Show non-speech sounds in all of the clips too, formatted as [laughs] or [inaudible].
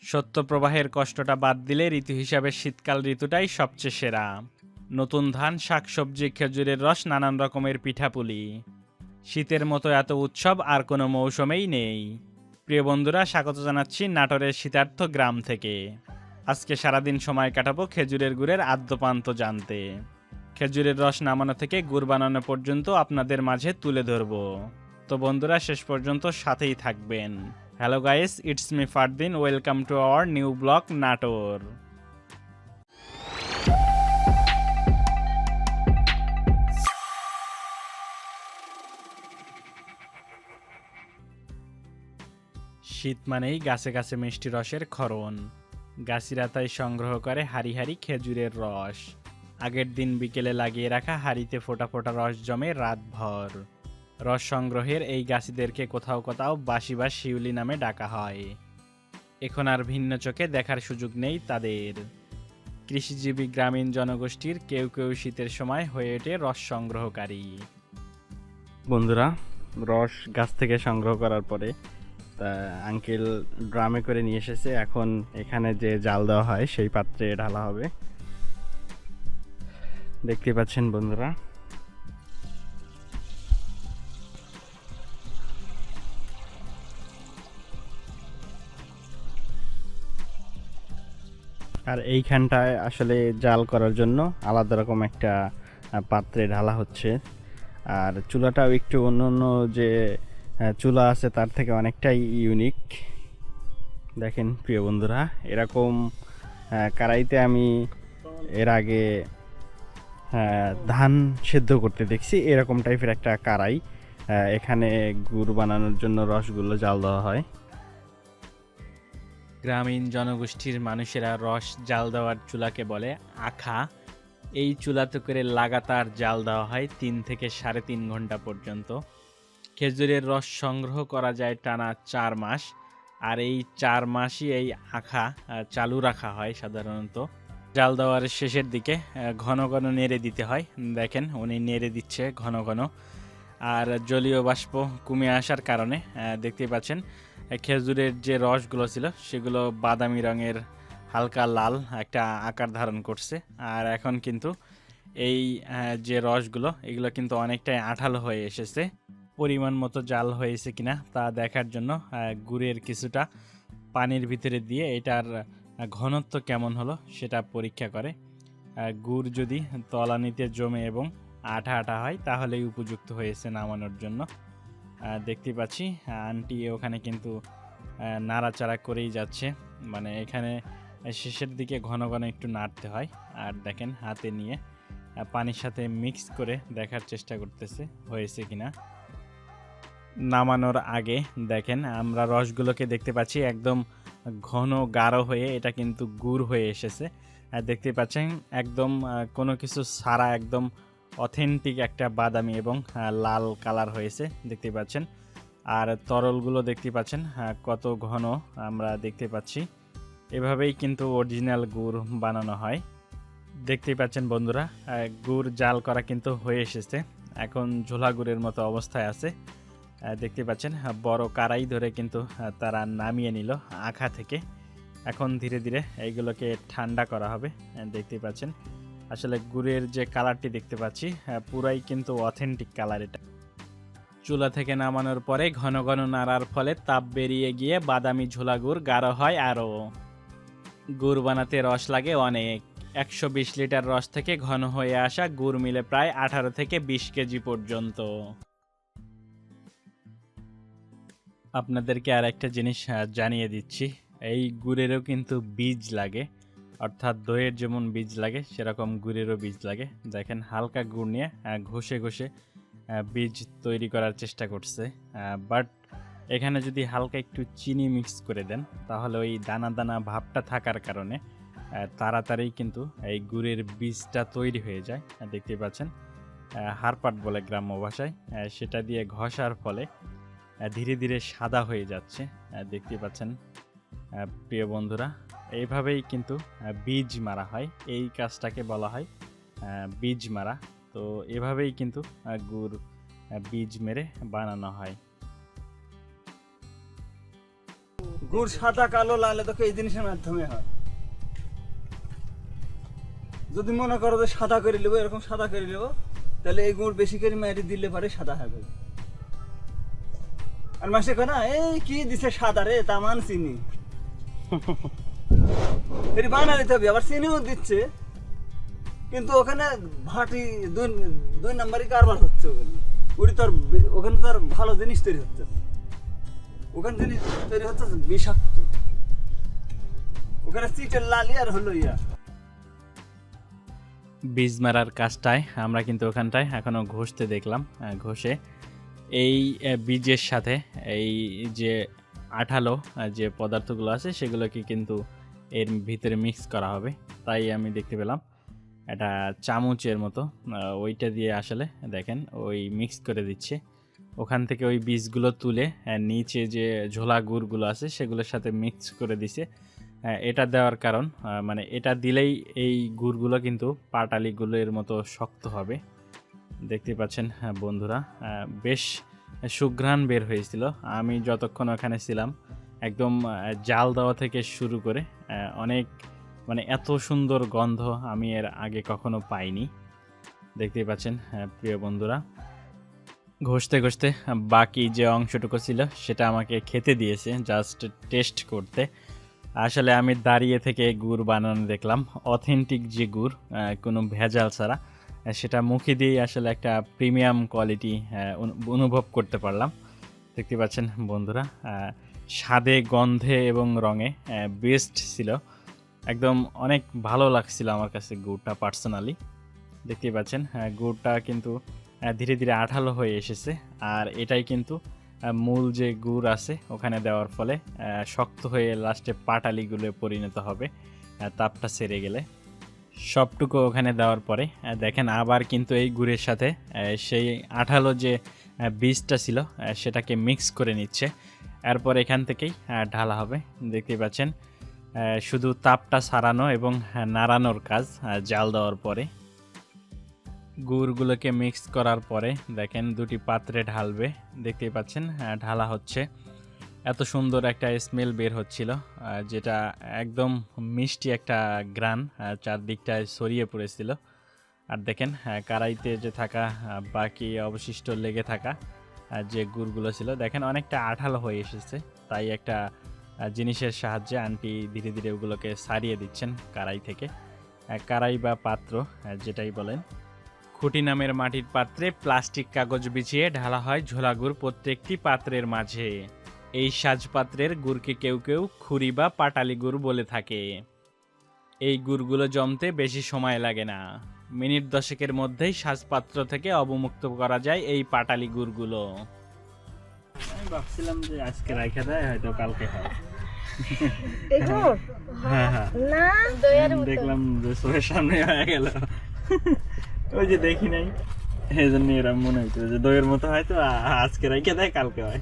সত্য প্রবাহের কষ্টটা বাদ দিলে ঋতু হিসাবে শীতকাল ঋতুটাই সবচেয়ে সেরা। নতুন ধান, শাকসবজি, খেজুরের রস, নানান রকমের পিঠাপুলি। শীতের মতো এত উৎসব আর কোনো মৌসুমেই নেই। প্রিয় বন্ধুরা, স্বাগত জানাচ্ছি নাটোরের শীতার্থ গ্রাম থেকে। আজকে সারাদিন সময় কাটাবো খেজুরের গুড়ের আদ্যপান্ত জানতে। খেজুরের রস নামানো থেকে গুড় বানানো পর্যন্ত আপনাদের মাঝে তুলে ধরবো। তো বন্ধুরা, শেষ পর্যন্ত সাথেই থাকবেন। Hello guys it's me Fardin welcome to our new blog Natore শীত মানেই গাছে গাছে মিষ্টি রসের ক্ষরণ গাছিরা তাই সংগ্রহ করে হারি হারি খেজুরের রস। আগের দিন বিকেলে লাগিয়ে রাখা হাড়িতে ফোটা ফোটা রস জমে রাতভর। রস সংগ্রহের এই গাছিদেরকে কোথাও কোথাও বাসি বা শিউলি নামে ডাকা হয়। এখন আর ভিন্ন চোখে দেখার সুযোগ নেই তাদের। কৃষিজীবী গ্রামীণ জনগোষ্ঠীর কেউ কেউ শীতের সময় হয়ে ওঠে রস সংগ্রহকারী। বন্ধুরা, রস গাছ থেকে সংগ্রহ করার পরে, তা আঙ্কেল ড্রামে করে নিয়ে এসেছে। এখন এখানে যে জাল দেওয়া হয়, সেই পাত্রে ঢালা হবে। দেখতে পাচ্ছেন বন্ধুরা আর এইখানটায় আসলে জাল করার জন্য আলাদা রকম একটা পাত্রে ঢালা হচ্ছে। আর চুলাটাও একটু অন্য অন্য যে চুলা আছে তার থেকে অনেকটাই ইউনিক দেখেন প্রিয় বন্ধুরা, এরকম কারাইতে আমি এর আগে ধান সেদ্ধ করতে দেখছি, এরকম টাইপের একটা কারাই এখানে গুড় বানানোর জন্য রসগুলো জাল দেওয়া হয়। গ্রামীণ জনগোষ্ঠীর মানুষেরা রস জাল দেওয়ার চুলাকে বলে আখা। এই চুলাতে করে লাগাতার জাল দেওয়া হয় তিন থেকে সাড়ে তিন ঘণ্টা পর্যন্ত। খেজুরের রস সংগ্রহ করা যায় টানা চার মাস। আর এই চার মাসই এই আখা চালু রাখা হয় সাধারণত। জাল দেওয়ার শেষের দিকে ঘন ঘন নেড়ে দিতে হয়। দেখেন, উনি নেড়ে দিচ্ছে ঘন ঘন। আর জলীয় বাষ্প কমে আসার কারণে দেখতে পাচ্ছেন খেজুরের যে রসগুলো ছিল, সেগুলো বাদামি রঙের, হালকা লাল একটা আকার ধারণ করছে। আর এখন কিন্তু এই যে রসগুলো, এগুলো কিন্তু অনেকটাই আঠালো হয়ে এসেছে। পরিমাণ মতো জাল হয়েছে কিনা তা দেখার জন্য গুড়ের কিছুটা পানির ভিতরে দিয়ে এটার ঘনত্ব কেমন হলো সেটা পরীক্ষা করে। গুড় যদি তলানিতে জমে এবং আঠা আঠা হয়, তাহলেই উপযুক্ত হয়েছে নামানোর জন্য। দেখতে পাচ্ছি। আন্টি ওখানে কিন্তু নাড়াচাড়া করেই যাচ্ছে। মানে এখানে শেষের দিকে ঘন ঘন একটু নাড়তে হয়। আর দেখেন হাতে নিয়ে পানির সাথে মিক্স করে দেখার চেষ্টা করতেছে, হয়েছে কিনা। নামানোর আগে দেখেন আমরা রসগুলোকে দেখতে পাচ্ছি একদম ঘন গাঢ় হয়ে এটা কিন্তু গুড় হয়ে এসেছে। দেখতে পাচ্ছেন একদম কোনো কিছু সারা একদম অথেন্টিক একটা বাদামি এবং লাল কালার হয়েছে, দেখতে পাচ্ছেন। আর তরলগুলো দেখতে পাচ্ছেন কত ঘন আমরা দেখতে পাচ্ছি। এভাবেই কিন্তু অরিজিনাল গুড় বানানো হয়। দেখতেই পাচ্ছেন বন্ধুরা গুড় জাল করা কিন্তু হয়ে এসেছে। এখন ঝোলা গুড়ের মতো অবস্থায় আছে। দেখতে পাচ্ছেন বড় কারাই ধরে কিন্তু তারা নামিয়ে নিল আখা থেকে। এখন ধীরে ধীরে এইগুলোকে ঠান্ডা করা হবে দেখতে পাচ্ছেন। আসলে গুড়ের যে কালারটি দেখতে পাচ্ছি আহ, পুরাই কিন্তু অথেন্টিক কালার এটা। চুলা থেকে নামানোর পরে ঘন ঘন নাড়ার ফলে তাপ বেরিয়ে গিয়ে বাদামি ঝোলা গুড় গাঢ় হয় আরও। গুড় বানাতে রস লাগে অনেক। একশো বিশ লিটার রস থেকে ঘন হয়ে আসা গুড় মিলে প্রায় আঠারো থেকে বিশ কেজি পর্যন্ত। আপনাদেরকে আর একটা জিনিস জানিয়ে দিচ্ছি। এই গুড়েরও কিন্তু বীজ লাগে। অর্থাৎ দইয়ের যেমন বীজ লাগে, সেরকম গুড়েরও বীজ লাগে। দেখেন, হালকা গুড় নিয়ে ঘষে ঘষে বীজ তৈরি করার চেষ্টা করছে। বাট এখানে যদি হালকা একটু চিনি মিক্স করে দেন, তাহলে ওই দানা দানা ভাবটা থাকার কারণে তাড়াতাড়ি কিন্তু এই গুড়ের বীজটা তৈরি হয়ে যায়। দেখতে পাচ্ছেন হারপাট বলে গ্রাম্য ভাষায় সেটা দিয়ে ঘষার ফলে ধীরে ধীরে সাদা হয়ে যাচ্ছে। দেখতে পাচ্ছেন প্রিয় বন্ধুরা এইভাবেই কিন্তু বীজ মারা হয়। এই কাজটাকে বলা হয় বীজ মারা। তো এভাবেই কিন্তু গুড় বীজ মেরে বানানো হয়। গুড় সাদা, কালো, লাল তোকে এই জিনিসের মাধ্যমে হয়। যদি মনে করো যে সাদা করে নেব, এরকম সাদা করে নেব, তাহলে এই গুড় বেশি করে মারি দিলে পারে সাদা হবে। আর মাসে কয় না, এই কি দিছে সাদা রে তামান চিনি [laughs] এটি বানা হবে, আবার দিচ্ছে। কিন্তু ওখানে ভাটি দুই দুই কারবার হচ্ছে ওখানে। ওখানে ভালো জিনিস তৈরি হচ্ছে। ওখানে জিনিস তৈরি হচ্ছে বিষাক্ত। ওখানে সিটের লালি আর হলো ইয়া। বীজ মারার কাজটায় আমরা কিন্তু ওখানটায় এখনও ঘষতে দেখলাম ঘষে। এই বীজের সাথে এই যে আঠালো যে পদার্থগুলো আছে সেগুলোকে কিন্তু এর ভিতরে মিক্স করা হবে। তাই আমি দেখতে পেলাম। এটা চামচের মতো। ওইটা দিয়ে আসলে দেখেন ওই মিক্স করে দিচ্ছে। ওখান থেকে ওই বীজগুলো তুলে নিচে যে ঝোলা গুড়গুলো আছে সেগুলোর সাথে মিক্স করে দিছে। এটা দেওয়ার কারণ মানে এটা দিলেই এই গুড়গুলো কিন্তু পাটালিগুলোর মতো শক্ত হবে। দেখতে পাচ্ছেন হ্যাঁ, বন্ধুরা বেশ সুঘ্রাণ বের হয়েছিল। আমি যতক্ষণ ওখানে ছিলাম একদম জাল দেওয়া থেকে শুরু করে অনেক মানে এত সুন্দর গন্ধ আমি এর আগে কখনো পাইনি। দেখতেই পাচ্ছেন প্রিয় বন্ধুরা। ঘষতে ঘষতে বাকি যে অংশটুকু ছিল সেটা আমাকে খেতে দিয়েছে জাস্ট টেস্ট করতে। আসলে আমি দাঁড়িয়ে থেকে গুড় বানানো দেখলাম অথেন্টিক যে গুড় কোনো ভেজাল ছাড়া সেটা মুখে দিয়েই আসলে একটা প্রিমিয়াম কোয়ালিটি অনুভব করতে পারলাম। দেখতে পাচ্ছেন বন্ধুরা স্বাদে, গন্ধে এবং রঙে বেস্ট ছিল। একদম অনেক ভালো লাগছিল আমার কাছে গুড়টা পার্সোনালি দেখতেই পাচ্ছেন গুড়টা কিন্তু ধীরে ধীরে আঠালো হয়ে এসেছে। আর এটাই কিন্তু মূল যে গুড় আছে ওখানে দেওয়ার ফলে শক্ত হয়ে লাস্টে পাটালিগুলো পরিণত হবে তাপটা সেরে গেলে। সবটুকু ওখানে দেওয়ার পরে দেখেন আবার কিন্তু এই গুড়ের সাথে সেই আঠালো যে বীজটা ছিল সেটাকে মিক্স করে নিচ্ছে। এরপর এখান থেকেই ঢালা হবে। দেখতেই পাচ্ছেন শুধু তাপটা সারানো এবং নাড়ানোর কাজ জাল দেওয়ার পরে। গুড়গুলোকে মিক্স করার পরে দেখেন দুটি পাত্রে ঢালবে। দেখতেই পাচ্ছেন ঢালা হচ্ছে। এত সুন্দর একটা স্মেল বের হচ্ছিল যেটা একদম মিষ্টি একটা গ্রান চারদিকটায় ছড়িয়ে পড়েছিল। আর দেখেন আহ, কড়াইতে যে থাকা বাকি অবশিষ্ট লেগে থাকা যে গুড়গুলো ছিল, দেখেন অনেকটা আঠালো হয়ে এসেছে। তাই একটা জিনিসের সাহায্যে আন্টি ধীরে ধীরে ওগুলোকে সারিয়ে দিচ্ছেন কারাই থেকে। কড়াই বা পাত্র যেটাই বলেন। খুঁটি নামের মাটির পাত্রে প্লাস্টিক কাগজ বিছিয়ে ঢালা হয় ঝোলা গুড় প্রত্যেকটি পাত্রের মাঝে। এই সাজপাত্রের গুড়কে কেউ কেউ খুরি বা পাটালি গুড় বলে থাকে। এই গুড়গুলো জমতে বেশি সময় লাগে না। মিনিট দশেকের মধ্যেই সাজপাত্র থেকে অবমুক্ত করা যায় এই পাটালি গুড়গুলো। আমি ভাবছিলাম যে আজকে রাইখা দেয় হয়তো কালকে হয়। হ্যাঁ হ্যাঁ। দেখলাম যে চোখের সামনে হয়ে গেল। ওই যে দেখি নাই। এই জন্য এরম মনে হইতো যে দইয়ের মতো হয়তো আ- আজকে রাইখা দেয় কালকে হয়।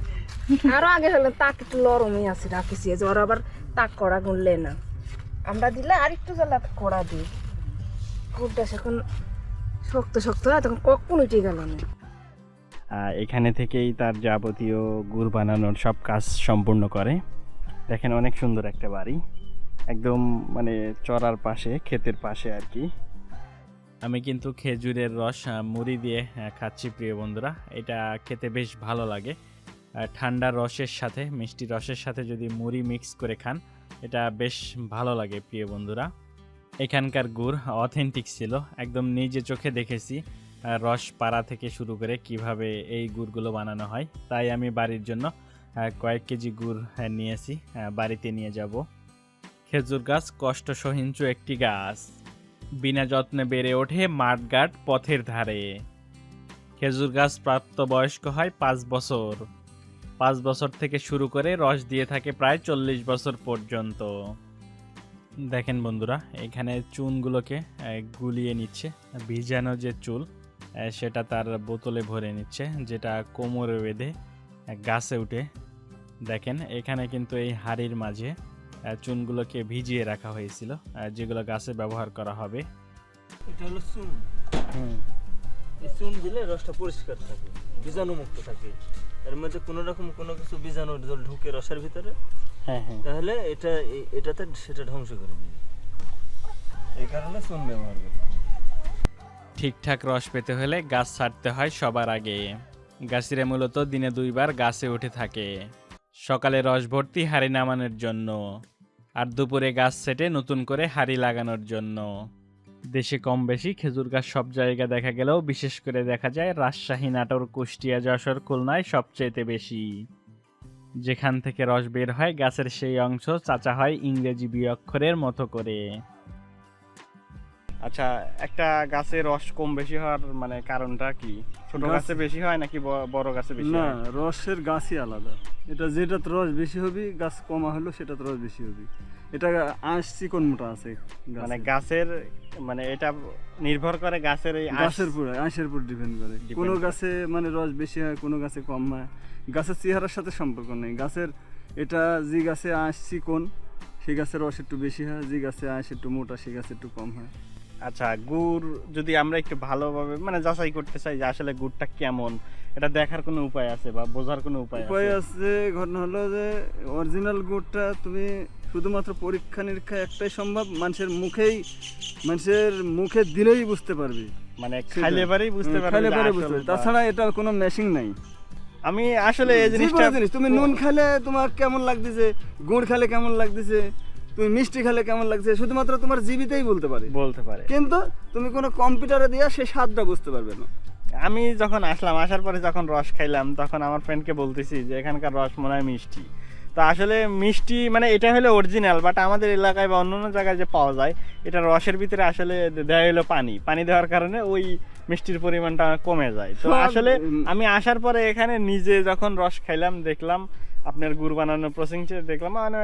আরও আগে হলে তাক একটু লরমই আছে রাখিছি। যে ওরা আবার তাক করা গুনলে না। আমরা দিলে আর একটু জ্বালা কড়া দিই। গুড়টা এখন শক্ত শক্ত হয় তখন কখন উঠে গেল না। এখানে থেকেই তার যাবতীয় গুড় বানানোর সব কাজ সম্পূর্ণ করে। দেখেন অনেক সুন্দর একটা বাড়ি। একদম মানে চড়ার পাশে ক্ষেতের পাশে আর কি। আমি কিন্তু খেজুরের রস মুড়ি দিয়ে খাচ্ছি প্রিয় বন্ধুরা। এটা খেতে বেশ ভালো লাগে। আর ঠান্ডা রসের সাথে মিষ্টি রসের সাথে যদি মুড়ি মিক্স করে খান এটা বেশ ভালো লাগে প্রিয় বন্ধুরা। এখানকার গুড় অথেন্টিক ছিল। একদম নিজে চোখে দেখেছি রস পাড়া থেকে শুরু করে কীভাবে এই গুড়গুলো বানানো হয়। তাই আমি বাড়ির জন্য কয়েক কেজি গুড় নিয়েছি বাড়িতে নিয়ে যাব। খেজুর গাছ কষ্ট সহিঞ্চু একটি গাছ। বিনা যত্নে বেড়ে ওঠে মাঠঘাট পথের ধারে। খেজুর গাছ প্রাপ্তবয়স্ক হয় পাঁচ বছর। পাঁচ বছর থেকে শুরু করে রস দিয়ে থাকে প্রায় চল্লিশ বছর পর্যন্ত। দেখেন বন্ধুরা এখানে চুনগুলোকে গুলিয়ে নিচ্ছে ভিজানো যে চুল সেটা তার বোতলে ভরে নিচ্ছে যেটা কোমরে বেঁধে গাছে উঠে। দেখেন এখানে কিন্তু এই হাড়ির মাঝে চুনগুলোকে ভিজিয়ে রাখা হয়েছিল যেগুলো গাছে ব্যবহার করা হবে। এটা হলো চুন। এই চুন দিলে রসটা পরিষ্কার থাকে বীজাণু মুক্ত থাকে। এর মধ্যে কোনো রকম কোনো কিছু বীজাণু ঢুকে রসের ভিতরে তাহলে এটা এটাতে সেটা ধ্বংস করে দিবে। এই কারণে চুন ব্যবহার করতে ঠিকঠাক রস পেতে হলে গাছ ছাড়তে হয় সবার আগে। গাছিরা মূলত দিনে দুইবার গাছে উঠে থাকে। সকালে রস ভর্তি হাড়ি নামানোর জন্য আর দুপুরে গাছ সেটে নতুন করে হাড়ি লাগানোর জন্য। দেশে কম বেশি খেজুর গাছ সব জায়গায় দেখা গেলেও বিশেষ করে দেখা যায় রাজশাহী নাটোর কুষ্টিয়া যশোর খুলনায় সবচেয়েতে বেশি। যেখান থেকে রস বের হয় গাছের সেই অংশ চাচা হয় ইংরেজি বিয়ক্ষরের মতো করে। আচ্ছা একটা গাছে রস কম বেশি হওয়ার মানে কারণটা কি? ছোট গাছে বেশি হয় নাকি বড় গাছে বেশি না রসের গাছই আলাদা। এটা যেটাতে রস বেশি হবে গাছ কমা হলো সেটাতে রস বেশি হবে। এটা আঁশ চিকন মোটা আছে মানে গাছের মানে এটা নির্ভর করে গাছের এই গাছের উপর আঁশের উপর ডিপেন্ড করে। কোনো গাছে মানে রস বেশি হয় কোনো গাছে কম হয়। গাছের চেহারার সাথে সম্পর্ক নেই। গাছের এটা যে গাছে আঁশ চিকন সেই গাছের রস একটু বেশি হয় যে গাছে আঁশ একটু মোটা সেই গাছে একটু কম হয়। আচ্ছা গুড় যদি আমরা একটু ভালোভাবে মানে যাচাই করতে চাই যে আসলে গুড়টা কেমন এটা দেখার কোনো উপায় আছে বা বোঝার কোনো উপায় উপায় আছে ঘটনা হলো যে অরিজিনাল গুড়টা তুমি শুধুমাত্র পরীক্ষা নিরীক্ষা একটাই সম্ভব মানুষের মুখেই মানুষের মুখে দিলেই বুঝতে পারবে। মানে। খাইলে পারেই বুঝতে পারবে। তাছাড়া এটা কোনো মেশিং নাই। আমি আসলে এই জিনিসটা জিনিস। তুমি নুন খেলে তোমার কেমন লাগতেছে? গুড় খেলে কেমন লাগতেছে? তুমি মিষ্টি খেলে কেমন লাগছে শুধুমাত্র তোমার জীবিতেই বলতে পারে। বলতে পারে। কিন্তু তুমি কোনো কম্পিউটারে দিয়ে সেই স্বাদটা বুঝতে পারবে না। আমি যখন আসলাম আসার পরে যখন রস খাইলাম তখন আমার ফ্রেন্ডকে বলতেছি যে এখানকার রস মনে হয় মিষ্টি। তো আসলে মিষ্টি মানে এটা হলো অরিজিনাল বাট আমাদের এলাকায় বা অন্যান্য জায়গায় যে পাওয়া যায় এটা রসের ভিতরে আসলে দেওয়া হলো পানি। পানি দেওয়ার কারণে ওই মিষ্টির পরিমাণটা কমে যায়। তো আসলে আমি আসার পরে এখানে নিজে যখন রস খাইলাম দেখলাম আপনার গুড় বানানোর প্রসেসিং দেখলাম মানে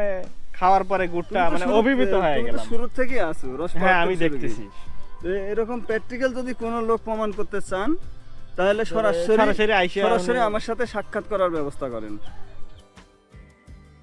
খাওয়ার পরে গুড়টা মানে অভিভূত হয়ে গেলাম। শুরু থেকে আসো রস হ্যাঁ আমি দেখতেছি। এরকম প্র্যাকটিক্যাল যদি কোনো লোক প্রমাণ করতে চান তাহলে সরাসরি সরাসরি আমার সাথে সাক্ষাৎ করার ব্যবস্থা করেন।